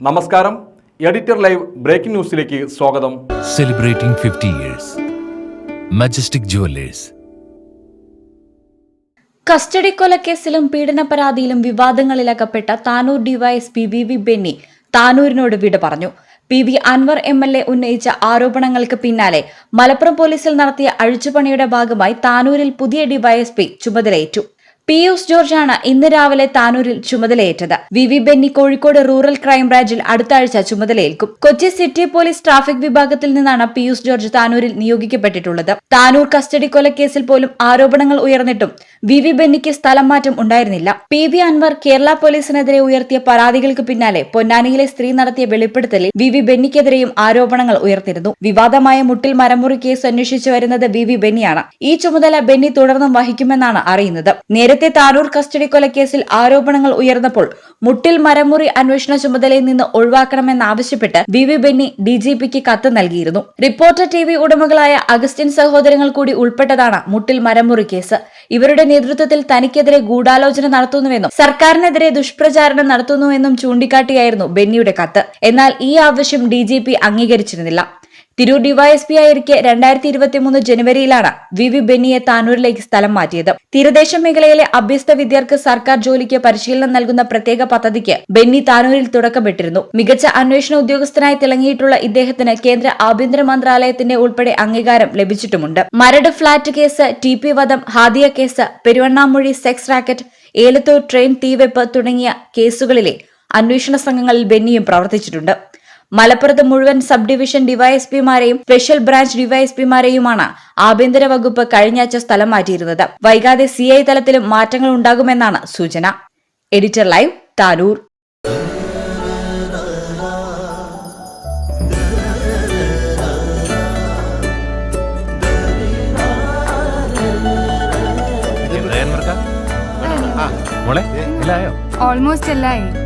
നമസ്കാരം. Editor live breaking ന്യൂസിലേക്ക് സ്വാഗതം. Celebrating fifty years majestic jewellers custody കൊലക്കേസിലും പീഡന പരാതിയിലും വിവാദങ്ങളിലകപ്പെട്ട Tanur DYSP V V Benny താനൂരിനോട് വിട പറഞ്ഞു. P V Anvar M L A ഉന്നയിച്ച ആരോപണങ്ങൾക്ക് പിന്നാലെ മലപ്പുറം പോലീസിൽ നടത്തിയ അഴിച്ചുപണിയുടെ ഭാഗമായി താനൂരിൽ പുതിയ ഡിവൈഎസ്പി ചുമതലയേറ്റു. പിയൂസ് ജോർജാണ് ഇന്ന് രാവിലെ താനൂരിൽ ചുമതലയേറ്റത്. V V Benny Kozhikode rural ക്രൈംബ്രാഞ്ചിൽ അടുത്ത ആഴ്ച ചുമതലയേൽക്കും. കൊച്ചി സിറ്റി പോലീസ് ട്രാഫിക് വിഭാഗത്തിൽ നിന്നാണ് പിയൂസ് ജോർജ് താനൂരിൽ നിയോഗിക്കപ്പെട്ടിട്ടുള്ളത്. താനൂർ കസ്റ്റഡി കൊലക്കേസിൽ പോലും ആരോപണങ്ങൾ ഉയർന്നിട്ടും വി വി ബെന്നിക്ക് സ്ഥലം മാറ്റം ഉണ്ടായിരുന്നില്ല. പി വി അൻവർ കേരള പോലീസിനെതിരെ ഉയർത്തിയ പരാതികൾക്ക് പിന്നാലെ പൊന്നാനിയിലെ സ്ത്രീ നടത്തിയ വെളിപ്പെടുത്തലിൽ വി വി ബെന്നിക്കെതിരെയും ആരോപണങ്ങൾ ഉയർത്തിരുന്നു. വിവാദമായ മുട്ടിൽ മരമുറി കേസ് അന്വേഷിച്ചു വരുന്നത് വി വി ബെന്നിയാണ്. ഈ ചുമതല ബെന്നി തുടർന്നും വഹിക്കുമെന്നാണ് അറിയുന്നത്. നേരത്തെ താനൂർ കസ്റ്റഡി കൊലക്കേസിൽ ആരോപണങ്ങൾ ഉയർന്നപ്പോൾ മുട്ടിൽ മരമുറി അന്വേഷണ ചുമതലയിൽ നിന്ന് ഒഴിവാക്കണമെന്നാവശ്യപ്പെട്ട് V V Benny D G പിക്ക് കത്ത് നൽകിയിരുന്നു. റിപ്പോർട്ടർ ടി വി ഉടമകളായ അഗസ്റ്റിൻ സഹോദരങ്ങൾ കൂടി ഉൾപ്പെട്ടതാണ് മുട്ടിൽ മരമുറി കേസ്. ഇവരുടെ നേതൃത്വത്തിൽ തനിക്കെതിരെ ഗൂഢാലോചന നടത്തുന്നുവെന്നും സർക്കാരിനെതിരെ ദുഷ്പ്രചാരണം നടത്തുന്നുവെന്നും ചൂണ്ടിക്കാട്ടിയായിരുന്നു ബെന്നിയുടെ കത്ത്. എന്നാൽ ഈ ആവശ്യം ഡി അംഗീകരിച്ചിരുന്നില്ല. തിരൂർ ഡിവൈഎസ്പി ആയിരിക്കെ രണ്ടായിരത്തി ഇരുപത്തിമൂന്ന് ജനുവരിയിലാണ് വി വി ബെന്നിയെ താനൂരിലേക്ക് സ്ഥലം മാറ്റിയത്. തീരദേശ മേഖലയിലെ അഭ്യസ്ത വിദ്യാർത്ഥികൾക്ക് സർക്കാർ ജോലിക്ക് പരിശീലനം നൽകുന്ന പ്രത്യേക പദ്ധതിക്ക് ബെന്നി താനൂരിൽ തുടക്കമിട്ടിരുന്നു. മികച്ച അന്വേഷണ ഉദ്യോഗസ്ഥനായി തിളങ്ങിയിട്ടുള്ള ഇദ്ദേഹത്തിന് കേന്ദ്ര ആഭ്യന്തര മന്ത്രാലയത്തിന്റെ ഉൾപ്പെടെ അംഗീകാരം ലഭിച്ചിട്ടുമുണ്ട്. Maradu flat case T P വധം Hadiya case Peruvannamuzhi sex racket Elathur train തീവെപ്പ് തുടങ്ങിയ കേസുകളിലെ അന്വേഷണ സംഘങ്ങളിൽ ബെന്നിയും പ്രവർത്തിച്ചിട്ടുണ്ട്. മലപ്പുറത്ത് മുഴുവൻ സബ് ഡിവിഷൻ ഡിവൈഎസ്പിമാരെയും സ്പെഷ്യൽ ബ്രാഞ്ച് ഡിവൈഎസ്പിമാരെയുമാണ് ആഭ്യന്തര വകുപ്പ് കഴിഞ്ഞയാഴ്ച സ്ഥലം മാറ്റിയിരുന്നത്. വൈകാതെ സി ഐ തലത്തിലും മാറ്റങ്ങൾ ഉണ്ടാകുമെന്നാണ് സൂചന. Editor live Tanur. ഓൾമോസ്റ്റ് എല്ലായി.